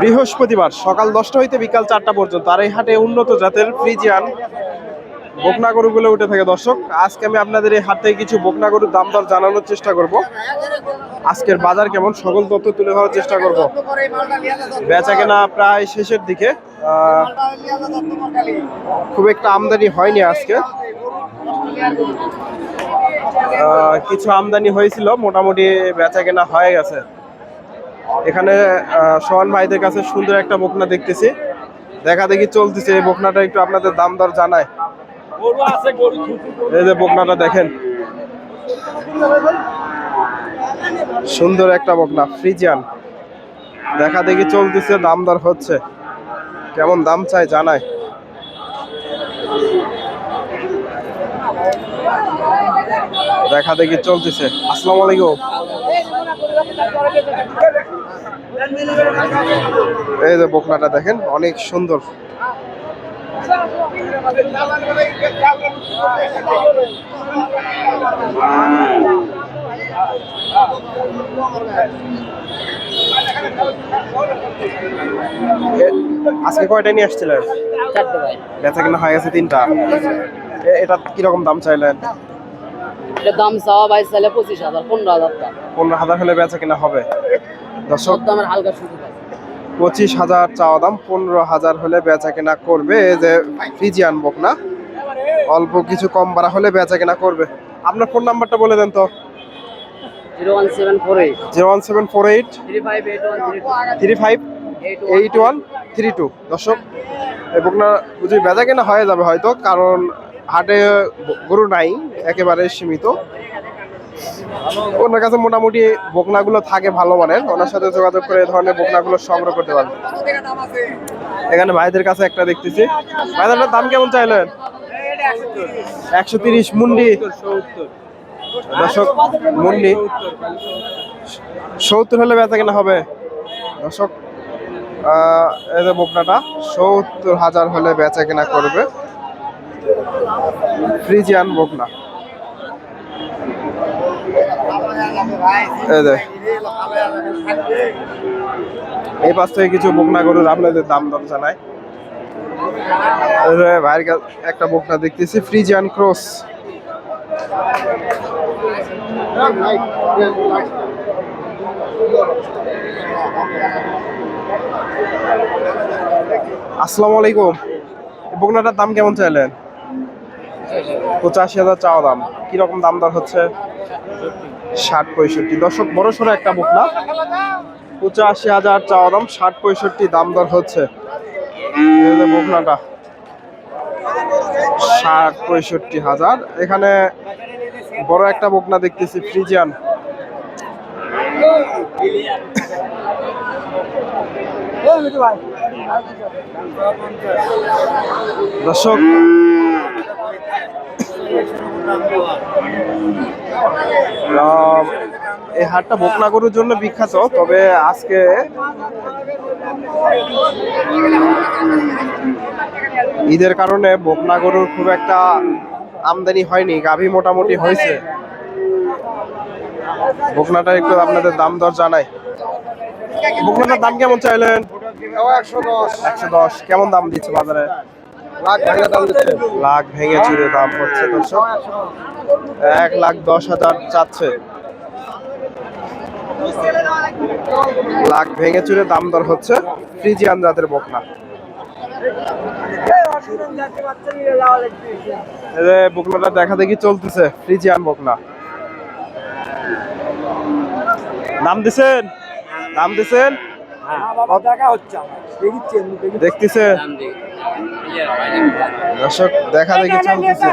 বৃহস্পতিবার সকাল দশটা হইতে বিকাল চারটা পর্যন্ত। আর এই হাটে উন্নত জাতের ফ্রিজিয়ান বকনা গরুগুলো উঠে থাকে দর্শক। আজকে আমি আপনাদের এই হাট থেকে কিছু বকনা গরুর দাম দর জানানোর চেষ্টা করব। আজকের বাজার কেমন? সকল তথ্য তুলে ধরার চেষ্টা করব। বেচা কেনা প্রায় শেষের দিকে। খুব একটা আমদানি হয়নি আজকে। কিছু আমদানি হয়েছিল, মোটামুটি বেচা কেনা হয়ে গেছে। এখানে সোহান ভাইদের কাছে সুন্দর একটা বকনা দেখতেছি। দেখা দেখি চলতেছে, এই বকনাটা একটু আপনাদের দাম দর জানায়। এই যে বকনাটা দেখেন। সুন্দর একটা বকনা, ফ্রিজিয়ান। দেখা দেখি চলতেছে, দাম দর হচ্ছে। কেমন দাম চাই জানায়। দেখা দেখি চলতেছে। আসসালামু আলাইকুম। এই যে বকনাটা দেখেন অনেক সুন্দর। আজকে কয়টা নিয়ে আসছিলেন? বেচা কিনা হয়ে গেছে তিনটা। এটা কীরকম দাম চাইলেন? এটা দাম চাওয়া ভাই চাইলে পঁচিশ হাজার পনেরো হাজার টাকা। পনেরো হাজার হলে বেচা কিনা হবে? দর্শক দামের হালকা সুযোগ আছে। পঁচিশ হাজার চাওয়া দাম পনেরো হাজার হলে বেচা কেনা করবে। যে ফ্রিজিয়ান বক না? অল্প কিছু কম বাড়া হলে বেচা কেনা করবে। আপনার ফোন নাম্বারটা বলে দেন তো। Zero one seven four eight. Zero one seven four eight. Three five eight one three five eight one three two. দর্শক এই বকনা বুঝি বেচা কেনা হয়ে যাবে হয়তো কারণ হাটে গরু নাই, একেবারে সীমিত। ওনার কাছে মোটামুটি বকনাগুলো থাকে ভালো মানের। ওনার সাথে যোগাযোগ করে এই ধরনের বকনাগুলো সংগ্রহ করতে পারবে। এখানে ভাইদের কাছে একটা দেখতেছি। ভাইদের দাম কেমন চাইলেন? একশো তিরিশ, মুন্ডি। দর্শক, মুন্ডি। সত্তর হলে বেচা কেনা হবে। দর্শক এই যে বকনাটা, সত্তর হাজার হলে বেচা কেনা করবে। ফ্রিজিয়ান বকনা। এই পাশ থেকে কিছু বকনা গরুর আপনাদের দাম জানাই। এই ভাইয়ের একটা বকনা দেখতেছি, ফ্রিজিয়ান ক্রস। আসসালামু আলাইকুম। বকনাটার দাম কেমন চাইলেন? পঁচাশি হাজার চাওয়া দাম কীরকম দাম দর হচ্ছে? ষাট পঁয়ষট্টি। দর্শক বড় সড়ো একটা বকনা পঁচাশি হাজার চাওয়া দাম ষাট পঁয়ষট্টি দাম দর হচ্ছে। বকনাটা ষাট পঁয়ষট্টি হাজার। এখানে বড় একটা বকনা দেখতেছি ফ্রিজিয়ান। দর্শক এই হাটটা বকনা গরুর জন্য বিখ্যাত তবে আজকে ঈদের কারণে বকনা গরুর খুব একটা আমদানি হয়নি গাভী মোটামুটি হয়েছে। বকনাটা একটু আপনাদের দাম দর জানাই। বকনাটার দাম কেমন চাইলেন? একশো দশ। একশো দশ। কেমন দাম দিচ্ছে বাজারে? লাখ ভাঙা চুরে দাম হচ্ছে দর্শক। এক লাখ দশ হাজার চাচ্ছে। লাখ ভেঙে চুরে দাম দর হচ্ছে ফ্রিজিয়ান জাতের বকনা। বকনাটা দেখা দেখি চলতেছে, ফ্রিজিয়ান বকনা। নাম দিছেন? নাম দিছেন? দেখতেছে দর্শক দেখা দেখি চলতেছে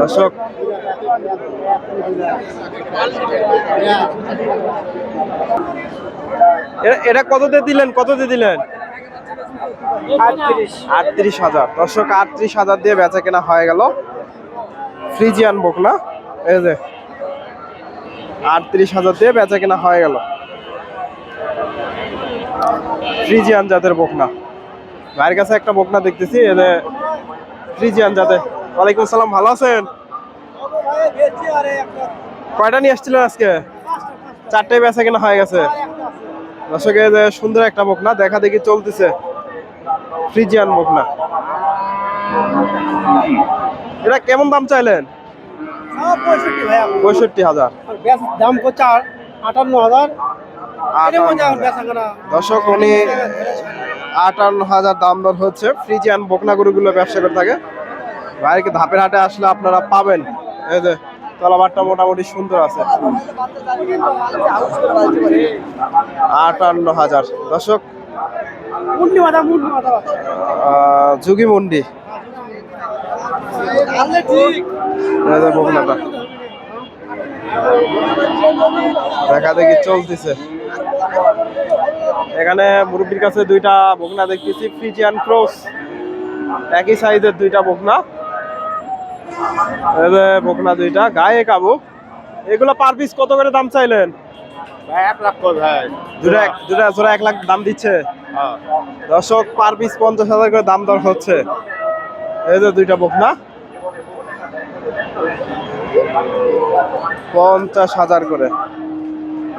দর্শক এটা কততে দিলেন? কততে দিলেন? আটত্রিশ। হাজার। দর্শক আটত্রিশ হাজার দিয়ে বেচা কেনা হয়ে গেল। ফ্রিজিয়ান আনব না? এই যে আটত্রিশ হাজার দিয়ে বেচা কেনা হয়ে গেল। ফ্রিজিয়ান জাতের বোকনা ভাইয়ের কাছে একটা বকনা দেখতেছি ফ্রিজিয়ান জাতের। ওয়ালাইকুম আসসালাম ভালো আছেন? কয়টা নিয়ে আসছিলেন আজকে? চারটে বেচা কেনা হয়ে গেছে। দর্শকে যে সুন্দর একটা বকনা দেখা দেখি চলতেছে। ফ্রিজিয়ান বকনা। এটা কেমন দাম চাইলেন? পঁয়ষট্টি হাজার। দাম করছে আটান্ন হাজার। দর্শক উনি আটান্ন হাজার দাম দর হচ্ছে। ফ্রিজিয়ান বকনা গরুগুলো ব্যবসা করে থাকে। বাইরে ধাপের হাটে আসলে আপনারা পাবেন? এই যে, তলাবারটা মোটামুটি সুন্দর আছে। আটান্ন হাজার। দর্শক যুগি মন্ডি। দেখা দেখি চলতেছে। এখানে মুরব্বীর কাছে দুইটা বকনা দেখতেছি ফ্রিজিয়ান ক্রস একই সাইজের দুইটা বকনা। বকনা দুইটা গায়ে কাবু। এগুলো পার পিস কত করে দাম চাইলেন? ভাই এক লাখ ভাই। দুটা দুটা জোড়া এক লাখ দাম দিচ্ছে? দর্শক পার পিস পঞ্চাশ হাজার করে দাম দর হচ্ছে। এই যে দুইটা বকনা। পঞ্চাশ হাজার করে।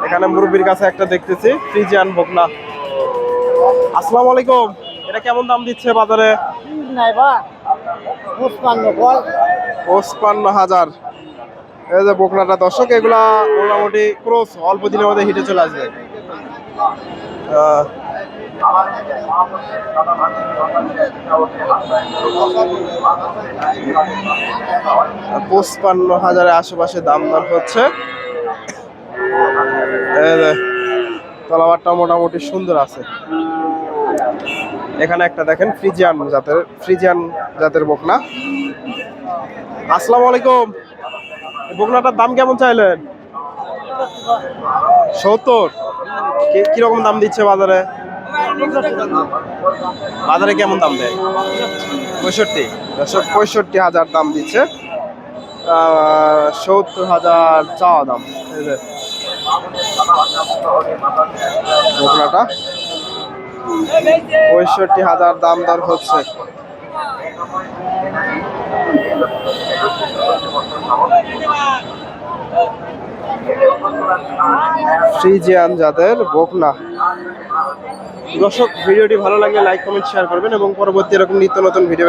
এখানে মুরব্বীর কাছে একটা দেখতেছি ফ্রিজিয়ান বকনা আসসালামু আলাইকুম। এটা কেমন দাম দিচ্ছে বাজারে? পঁচপান্ন হাজার। এই যে বকনাটা দর্শক এগুলা মোটামুটি ক্রস অল্প দিনের মধ্যে হিটে চলে আসবে। পঁচপান্ন হাজারের আশেপাশে দাম দর হচ্ছে। তলাবারটা মোটামুটি সুন্দর আছে। এখানে একটা দেখেন ফ্রিজিয়ান জাতের ফ্রিজিয়ান জাতের বকনা। আসসালামু আলাইকুম। বকনাটার দাম কেমন চাইলেন? সত্তর। কীরকম দাম দিচ্ছে বাজারে? বাজারে কেমন দাম দেয়? পঁয়ষট্টি। পঁয়ষট্টি হাজার দাম দিচ্ছে। সত্তর হাজার চাওয়া দাম। বকনাটা পঁয়ষট্টি হাজার দাম দর হচ্ছে। ফ্রিজিয়ান জাতের বকনা। দর্শক, ভিডিওটি ভালো লাগলে লাইক, কমেন্ট শেয়ার করবেন এবং পরবর্তী এরকম নিত্য নতুন ভিডিও